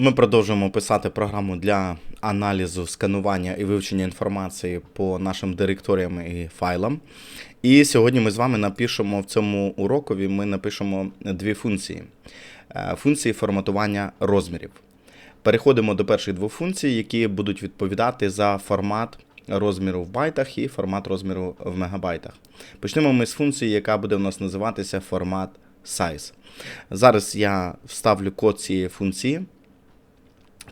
Ми продовжуємо писати програму для аналізу, сканування і вивчення інформації по нашим директоріям і файлам. І сьогодні ми з вами напишемо в цьому урокові ми напишемо дві функції: Е, функції форматування розмірів. Переходимо до перших двох функцій, які будуть відповідати за формат розміру в байтах і формат розміру в мегабайтах. Почнемо ми з функції, яка буде у нас називатися формат size. Зараз я вставлю код цієї функції.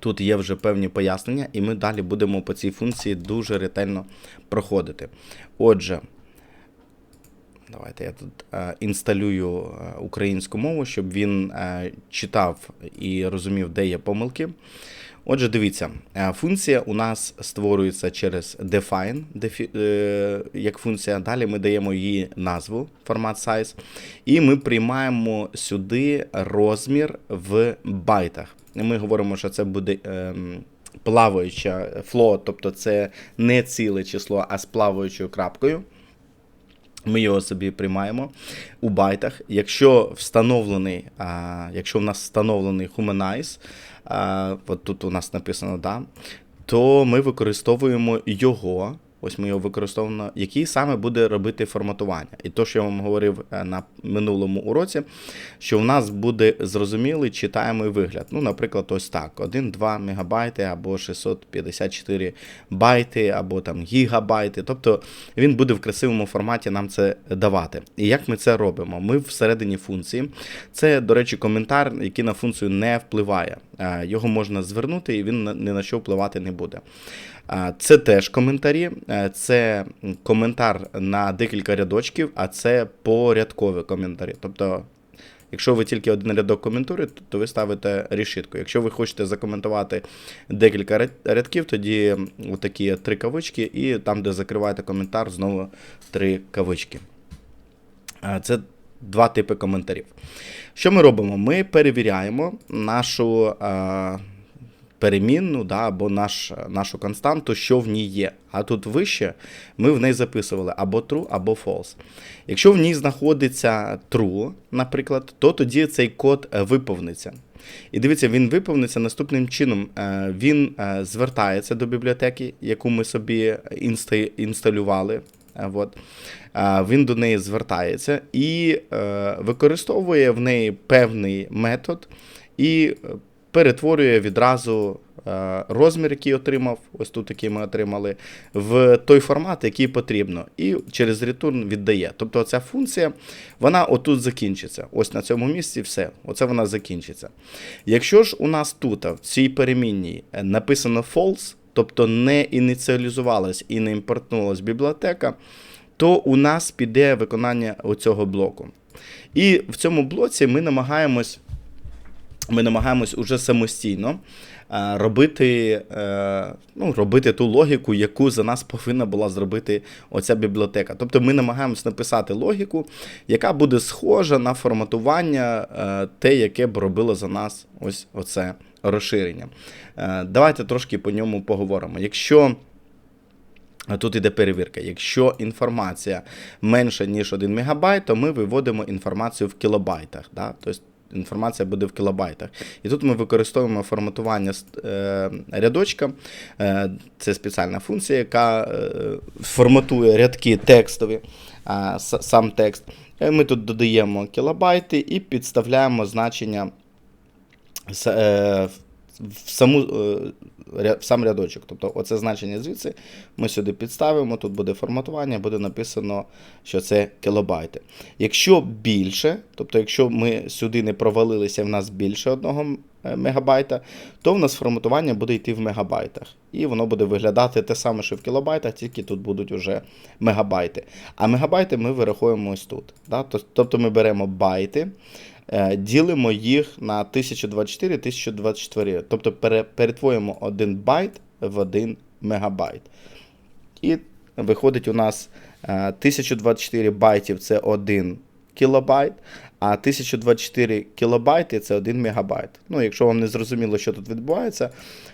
Тут є вже певні пояснення, і ми далі будемо по цій функції дуже ретельно проходити. Отже, давайте я тут е, інсталюю е, українську мову, щоб він е, читав і розумів, де є помилки. Отже, дивіться, функція у нас створюється через define як функція. Далі ми даємо її назву формат size, і ми приймаємо сюди розмір в байтах. Ми говоримо, що це буде. Е, Плаваюча фло, тобто це не ціле число, а з плаваючою крапкою. Ми його собі приймаємо у байтах. Якщо встановлений, а, якщо в нас встановлений Humanize, а, от тут у нас написано да, то ми використовуємо його. Ось ми його використовуємо, який саме буде робити форматування. І то, що я вам говорив е, на минулому уроці, що в нас буде зрозумілий читаємий вигляд. Ну, наприклад, ось так: 1-2 мегабайти або 654 байти, або там гігабайти. Тобто він буде в красивому форматі нам це давати. І як ми це робимо? Ми всередині функції. Це, до речі, коментар, який на функцію не впливає. Е, Його можна звернути, і він ні на що впливати не буде. Е, Це теж коментарі, Е, це коментар на декілька рядочків, а це порядкові коментарі. Тобто, якщо ви тільки один рядок коментуєте, то ви ставите решітку. Якщо ви хочете закоментувати декілька рядків, тоді такі три кавички, і там, де закриваєте коментар, знову три кавички. Це два типи коментарів. Що ми робимо? Ми перевіряємо нашу е, перемінну да, або наш, нашу константу, що в ній є. А тут вище ми в неї записували або true, або false. Якщо в ній знаходиться true, наприклад, то тоді цей код е, виповниться. І дивіться, він виповниться наступним чином. Е, Він е, звертається до бібліотеки, яку ми собі інста- інсталювали. Е, От. Е, Він до неї звертається і е, використовує в неї певний метод і перетворює відразу розмір, який отримав, ось тут який ми отримали, в той формат, який потрібно, і через return віддає. Тобто ця функція, вона отут закінчиться. Ось на цьому місці все. Оце вона закінчиться. Якщо ж у нас тут, в цій перемінній, написано false, тобто не ініціалізувалась і не імпортнулась бібліотека, то у нас піде виконання оцього блоку. І в цьому блоці ми намагаємось ми намагаємось уже самостійно е, робити, е, ну, робити ту логіку, яку за нас повинна була зробити оця бібліотека. Тобто ми намагаємось написати логіку, яка буде схожа на форматування е, те, яке б робило за нас ось оце розширення. Давайте трошки по ньому поговоримо. Якщо Тут іде перевірка. Якщо інформація менша, ніж 1 МБ, то ми виводимо інформацію в кілобайтах. Да? Тобто інформація буде в кілобайтах. І тут ми використовуємо форматування е, рядочка. Е, це спеціальна функція, яка е, форматує рядки текстові, сам текст. Ми тут додаємо кілобайти і підставляємо значення в саму в сам рядочок. Тобто оце значення звідси ми сюди підставимо, тут буде форматування, буде написано, що це кілобайти. Якщо більше, тобто якщо ми сюди не провалилися, в нас більше одного е, мегабайта, то в нас форматування буде йти в мегабайтах. І воно буде виглядати те саме, що в кілобайтах, тільки тут будуть вже мегабайти. А мегабайти ми вирахуємо ось тут. Да? Тобто ми беремо байти. Е, Ділимо їх на 1024 1024. Тобто пере- перетворюємо один байт в один мегабайт. І виходить у нас е, 1024 байтів це 1 кілобайт, а 1024 кілобайти це 1 мегабайт. Ну, якщо вам не зрозуміло, що тут відбувається,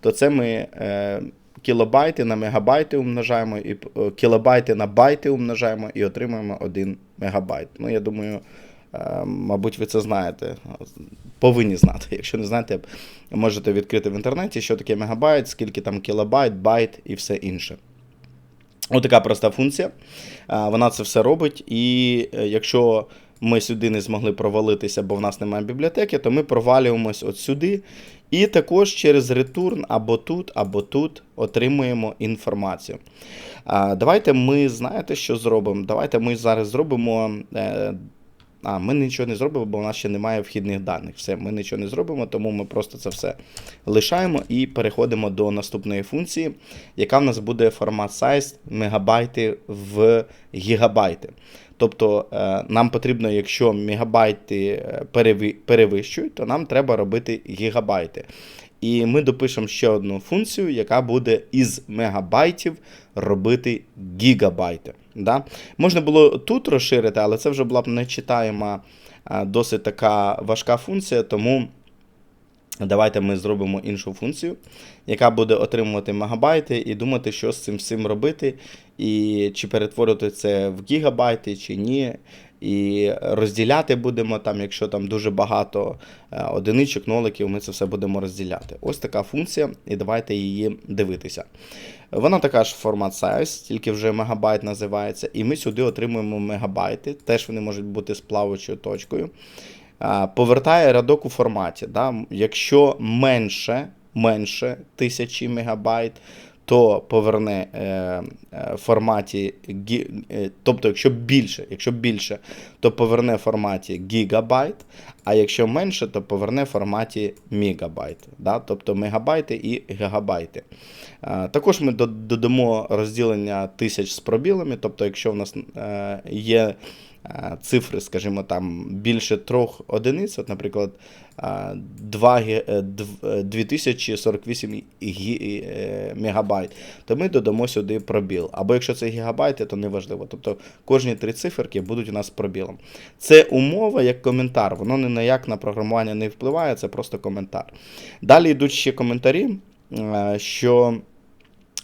то це ми е, кілобайти на мегабайти умножаємо, і е, кілобайти на байти умножаємо і отримуємо 1 мегабайт. Ну, я думаю, Е, Мабуть, ви це знаєте. Повинні знати. Якщо не знаєте, можете відкрити в інтернеті, що таке мегабайт, скільки там кілобайт, байт і все інше. Отака проста функція. Е, Вона це все робить. І е, якщо ми сюди не змогли провалитися, бо в нас немає бібліотеки, то ми провалюємось от сюди. І також через return або тут, або тут отримуємо інформацію. Давайте ми знаєте, що зробимо? Давайте ми зараз зробимо. А, ми нічого не зробимо, бо у нас ще немає вхідних даних. Все, ми нічого не зробимо, тому ми просто це все лишаємо і переходимо до наступної функції, яка в нас буде формат size мегабайти в гігабайти. Тобто е, нам потрібно, якщо мегабайти е, перевищують, то нам треба робити гігабайти. І ми допишемо ще одну функцію, яка буде із мегабайтів робити гігабайти. Да? Можна було тут розширити, але це вже була б нечитаєма, досить така важка функція, тому давайте ми зробимо іншу функцію, яка буде отримувати мегабайти і думати, що з цим всім робити, і чи перетворити це в гігабайти, чи ні. І розділяти будемо там, якщо там дуже багато е, одиничок, ноликів, ми це все будемо розділяти. Ось така функція, і давайте її дивитися. Вона така ж формат size, тільки вже мегабайт називається. І ми сюди отримуємо мегабайти. Теж вони можуть бути з плаваючою точкою. Повертає рядок у форматі. Да? Якщо менше, менше 1000 мегабайт, то поверне е, е, в форматі, е, тобто, якщо більше, якщо більше, то поверне в форматі гігабайт, а якщо менше, то поверне в форматі мегабайт, да? тобто мегабайти і гігабайти. Е, також ми додамо розділення тисяч з пробілами, тобто, якщо в нас е, є е, цифри, скажімо, там більше трьох одиниць, от, наприклад, е, 2, гі- е, дв- е, 2048 гі- е, мегабайт, то ми додамо сюди пробіл. Або якщо це гігабайти, то неважливо. Тобто кожні три циферки будуть у нас пробілом. Це умова як коментар, воно ні на як на програмування не впливає, це просто коментар. Далі йдуть ще коментарі, е, що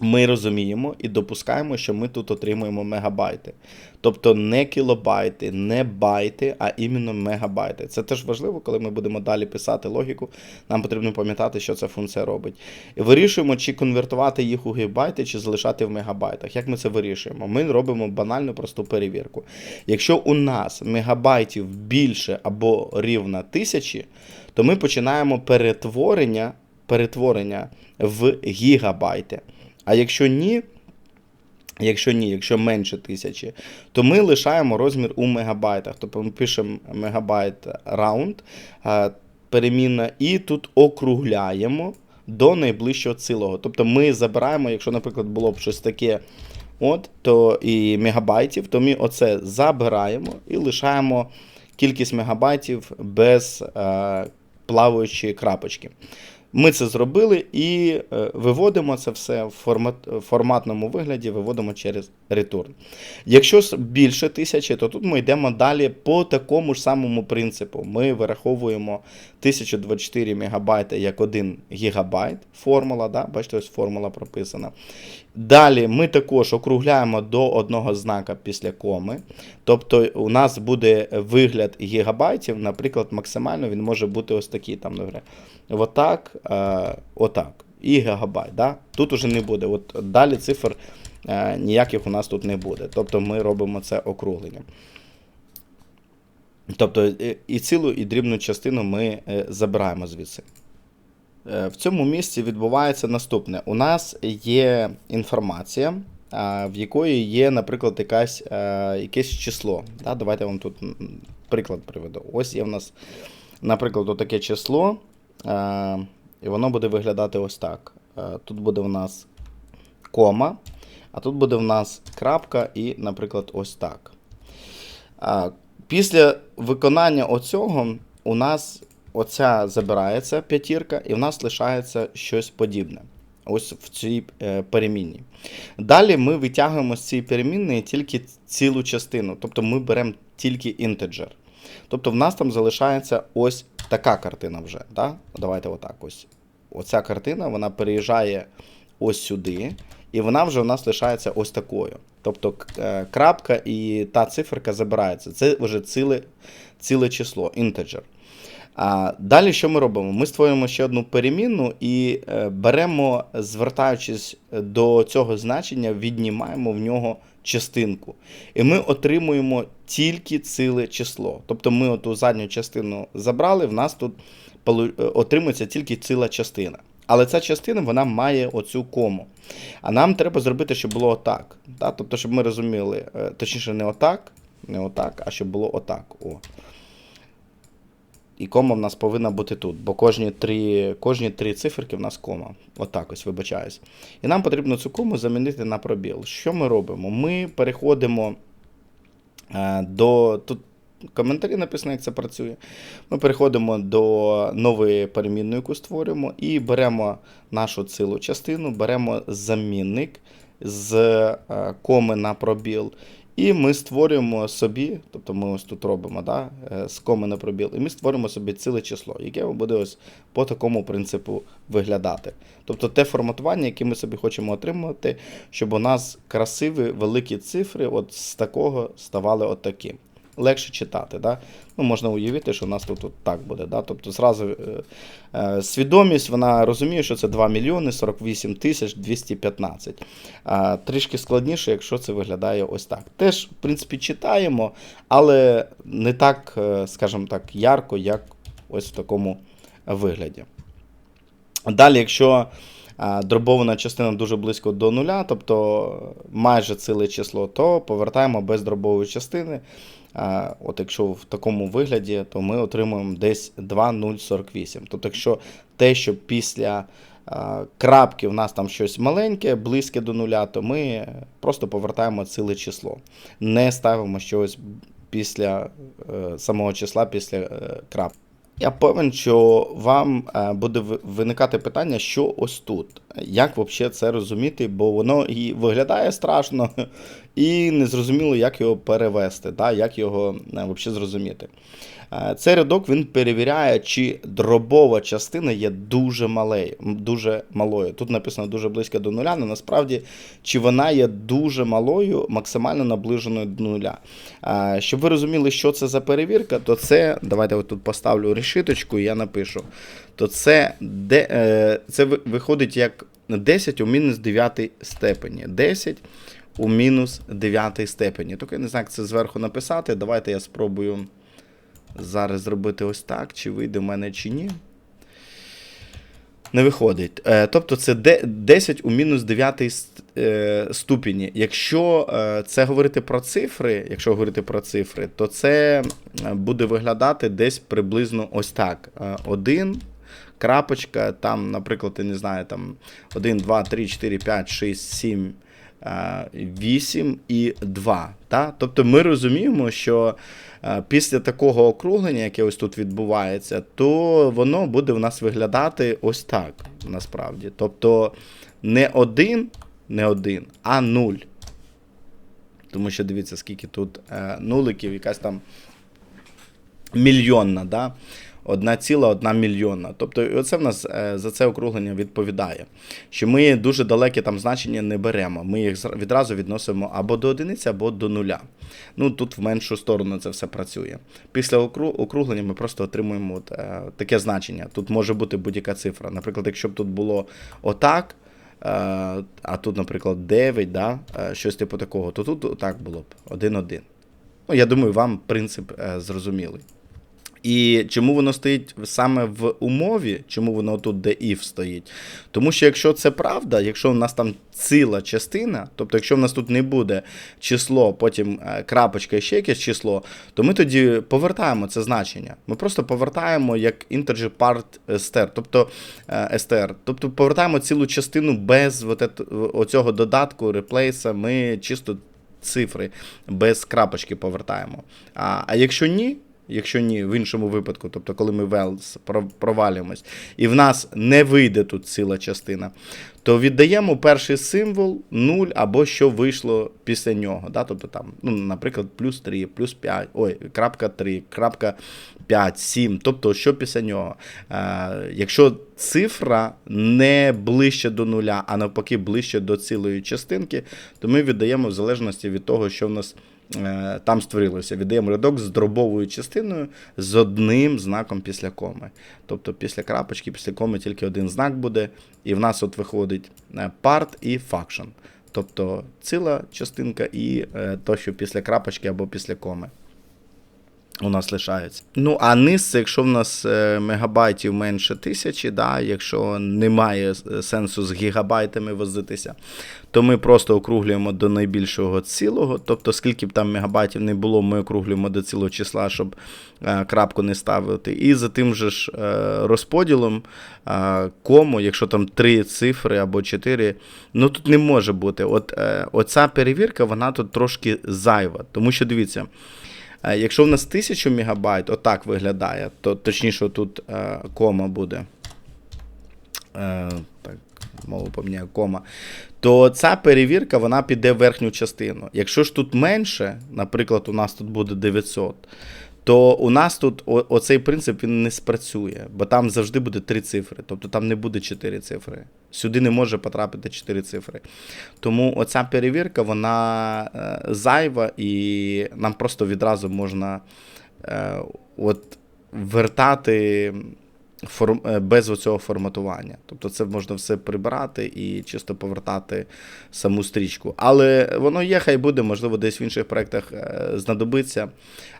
ми розуміємо і допускаємо, що ми тут отримуємо мегабайти. Тобто не кілобайти, не байти, а іменно мегабайти. Це теж важливо, коли ми будемо далі писати логіку. Нам потрібно пам'ятати, що ця функція робить. І вирішуємо, чи конвертувати їх у гігабайти, чи залишати в мегабайтах. Як ми це вирішуємо? Ми робимо банальну просту перевірку. Якщо у нас мегабайтів більше або рівно тисячі, то ми починаємо перетворення, перетворення в гігабайти. А якщо ні, якщо ні, якщо менше тисячі, то ми лишаємо розмір у мегабайтах. Тобто ми пишемо мегабайт round, е, перемінна, і тут округляємо до найближчого цілого. Тобто ми забираємо, якщо, наприклад, було б щось таке, от, то і мегабайтів, то ми оце забираємо і лишаємо кількість мегабайтів без е, плаваючої крапочки. Ми це зробили і е, виводимо це все в формат, в форматному вигляді, виводимо через return. Якщо більше тисячі, то тут ми йдемо далі по такому ж самому принципу. Ми вираховуємо 1024 МБ як 1 гігабайт. Формула, да? бачите, ось формула прописана. Далі ми також округляємо до одного знака після коми. Тобто у нас буде вигляд гігабайтів, наприклад, максимально він може бути ось такий, там, наприклад, отак, е, отак. І гігабайт. Да? Тут уже не буде. От далі цифр ніяких у нас тут не буде. Тобто ми робимо це округленням. Тобто і- і цілу, і дрібну частину ми е, забираємо звідси. Е, В цьому місці відбувається наступне. У нас є інформація, в якої є, наприклад, якась, е, якесь число. Да? Давайте я вам тут приклад приведу. Ось є в нас, наприклад, таке число, е, і воно буде виглядати ось так. Е, Тут буде в нас кома, а тут буде в нас крапка і, наприклад, ось так. Після виконання оцього у нас оця забирається п'ятірка, і в нас лишається щось подібне. Ось в цій е, перемінній. Далі ми витягуємо з цієї перемінної тільки цілу частину, тобто ми беремо тільки інтеджер. Тобто в нас там залишається ось така картина вже. Да? Давайте отак ось. Оця картина вона переїжджає ось сюди. І вона вже у нас лишається ось такою. Тобто е, крапка і та циферка забирається. Це вже ціле, ціле число, інтеджер. Далі що ми робимо? Ми створюємо ще одну перемінну і е, беремо, звертаючись до цього значення, віднімаємо в нього частинку. І ми отримуємо тільки ціле число. Тобто ми оту задню частину забрали, в нас тут е, отримується тільки ціла частина. Але ця частина вона має оцю кому. А нам треба зробити, щоб було отак. Да? Тобто, щоб ми розуміли, е, точніше, не отак, не отак, а щоб було отак. О. І кома в нас повинна бути тут, бо кожні три, кожні три циферки в нас кома. Отак ось, вибачаюсь. І нам потрібно цю кому замінити на пробіл. Що ми робимо? Ми переходимо е, до. Тут коментарі написано, як це працює. Ми переходимо до нової перемінної, яку створюємо, і беремо нашу цілу частину, беремо замінник з е, коми на пробіл. І ми створюємо собі, тобто ми ось тут робимо да, е, з коми на пробіл, і ми створюємо собі ціле число, яке буде ось по такому принципу виглядати. Тобто те форматування, яке ми собі хочемо отримати, щоб у нас красиві великі цифри от з такого ставали от таким. Легше читати. Да? Ну, можна уявити, що у нас тут, тут так буде. Да? Тобто зразу е, е, свідомість, вона розуміє, що це 2 мільйони 48 тисяч 215. А, трішки складніше, якщо це виглядає ось так. Теж, в принципі, читаємо, але не так, е, скажімо так, ярко, як ось в такому вигляді. Далі, якщо дробована частина дуже близько до нуля, тобто майже ціле число, то повертаємо без дробової частини. От якщо в такому вигляді, то ми отримуємо десь 2,048. Тобто, якщо те, що після крапки в нас там щось маленьке, близьке до нуля, то ми просто повертаємо ціле число. Не ставимо щось після е, самого числа після е, крапки. Я певен, що вам е, буде ви- виникати питання, що ось тут. Як взагалі це розуміти, бо воно і виглядає страшно, і незрозуміло, як його перевести, да, як його взагалі зрозуміти. Е, Цей рядок він перевіряє, чи дробова частина є дуже малею, дуже малою. Тут написано дуже близько до нуля, але насправді чи вона є дуже малою, максимально наближеною до нуля. Е, Щоб ви розуміли, що це за перевірка, то це, давайте я тут поставлю решіточку і я напишу. То це, де, е, це виходить як 10 у мінус 9 степені. 10 у мінус 9 степені. Тільки я не знаю, як це зверху написати. Давайте я спробую зараз зробити ось так, чи вийде в мене, чи ні. Не виходить. Е, Тобто це 10 у мінус 9 е, ступені. Якщо е, це говорити про цифри, якщо говорити про цифри, то це буде виглядати десь приблизно ось так. 1, крапочка, там, наприклад, я не знаю, там 1, 2, 3, 4, 5, 6, 7, 8 і 2. Та? Тобто ми розуміємо, що е, після такого округлення, яке ось тут відбувається, то воно буде в нас виглядати ось так, насправді. Тобто не один, не один, а нуль. Тому що дивіться, скільки тут е, нуликів, якась там мільйонна, да? Одна ціла, одна мільйонна. Тобто, і оце в нас е, за це округлення відповідає. Що ми дуже далекі там значення не беремо. Ми їх відразу відносимо або до одиниці, або до нуля. Ну тут в меншу сторону це все працює. Після округлення ми просто отримуємо от, е, таке значення. Тут може бути будь-яка цифра. Наприклад, якщо б тут було отак. е, А тут, наприклад, 9, да? е, щось типу такого, то тут так було б 1-1. Ну, я думаю, вам принцип зрозумілий. І чому воно стоїть саме в умові, чому воно тут де if стоїть? Тому що якщо це правда, якщо в нас там ціла частина, тобто якщо в нас тут не буде число, потім е, крапочка і ще якесь число, то ми тоді повертаємо це значення. Ми просто повертаємо як integer part str, тобто е, str, тобто повертаємо цілу частину без оцього додатку, реплейса, ми чисто цифри без крапочки повертаємо. А, а якщо ні, якщо ні, в іншому випадку, тобто коли ми велс провалюємось, і в нас не вийде тут ціла частина, то віддаємо перший символ 0 або що вийшло після нього. Да? Тобто там, ну, наприклад, плюс 3, плюс 5, ой, крапка 3, крапка 5, 7, тобто що після нього. Е, якщо цифра не ближче до нуля, а навпаки ближче до цілої частинки, то ми віддаємо в залежності від того, що в нас там створилося. Віддаємо рядок з дробовою частиною з одним знаком після коми. Тобто після крапочки, після коми тільки один знак буде, і в нас от виходить е, part і function. Тобто ціла частинка і е, то, що після крапочки або після коми. У нас лишається. Ну, а низ, якщо в нас е, мегабайтів менше тисячі, да, якщо немає е, сенсу з гігабайтами возитися, то ми просто округлюємо до найбільшого цілого. Тобто, скільки б там мегабайтів не було, ми округлюємо до цілого числа, щоб е, крапку не ставити. І за тим же ж розподілом кому, якщо там три цифри або чотири, ну тут не може бути. От Оця перевірка, вона тут трошки зайва. Тому що дивіться. Е, Якщо в нас 1000 мегабайт, отак виглядає, то точніше тут е, кома буде. Е, так, мову поміняю, кома. То ця перевірка вона піде в верхню частину. Якщо ж тут менше, наприклад, у нас тут буде 900, то у нас тут оцей принцип він не спрацює, бо там завжди буде три цифри, тобто там не буде чотири цифри. Сюди не може потрапити чотири цифри. Тому оця перевірка вона е, зайва, і нам просто відразу можна е, от, вертати форм, е, без оцього форматування. Тобто це можна все прибирати і чисто повертати саму стрічку. Але воно є, хай буде, можливо, десь в інших проєктах е, знадобиться.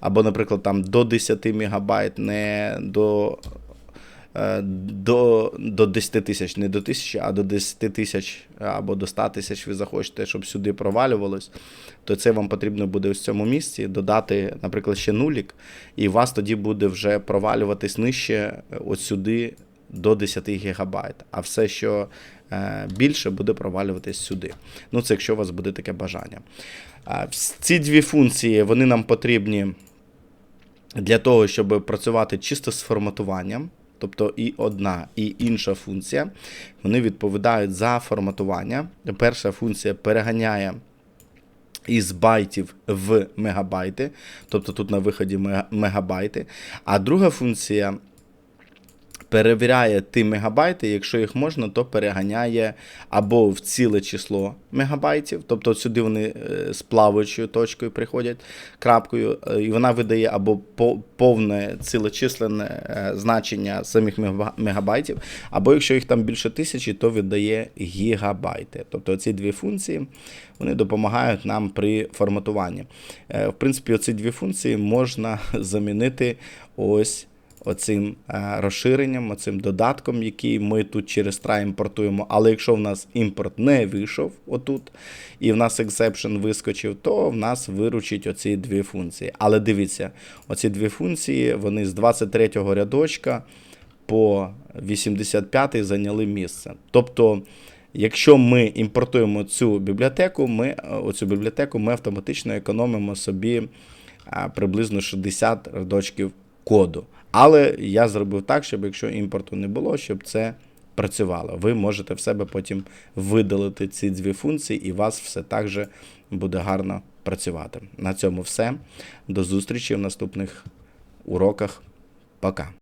Або, наприклад, там до 10 мегабайт, не до. Е, До, до 10 тисяч, не до 1000, а до 10 тисяч або до 100 тисяч ви захочете, щоб сюди провалювалось, то це вам потрібно буде в цьому місці додати, наприклад, ще нулік, і вас тоді буде вже провалюватись нижче е, от сюди до 10 гігабайт. А все, що е, більше, буде провалюватись сюди. Ну, це якщо у вас буде таке бажання. Е, ці дві функції вони нам потрібні для того, щоб працювати чисто з форматуванням. Тобто і одна, і інша функція, вони відповідають за форматування. Перша функція переганяє із байтів в мегабайти, тобто тут на виході мегабайти. А друга функція перевіряє ті мегабайти, якщо їх можна, то переганяє або в ціле число мегабайтів, тобто сюди вони е, з плаваючою точкою приходять крапкою, е, і вона видає або по- повне цілечисленне е, значення самих мегабайтів, або якщо їх там більше тисячі, то видає гігабайти. Тобто ці дві функції вони допомагають нам при форматуванні. В принципі, оці дві функції можна замінити ось оцим е, розширенням, оцим додатком, який ми тут через try імпортуємо. Але якщо в нас імпорт не вийшов отут, і в нас exception вискочив, то в нас виручить оці дві функції. Але дивіться, оці дві функції, вони з 23-го рядочка по 85-й зайняли місце. Тобто, якщо ми імпортуємо цю бібліотеку, ми е, оцю бібліотеку ми автоматично економимо собі приблизно 60 рядочків коду. Але я зробив так, щоб якщо імпорту не було, щоб це працювало. Ви можете в себе потім видалити ці дві функції, і у вас все так же буде гарно працювати. На цьому все. До зустрічі в наступних уроках. Пока.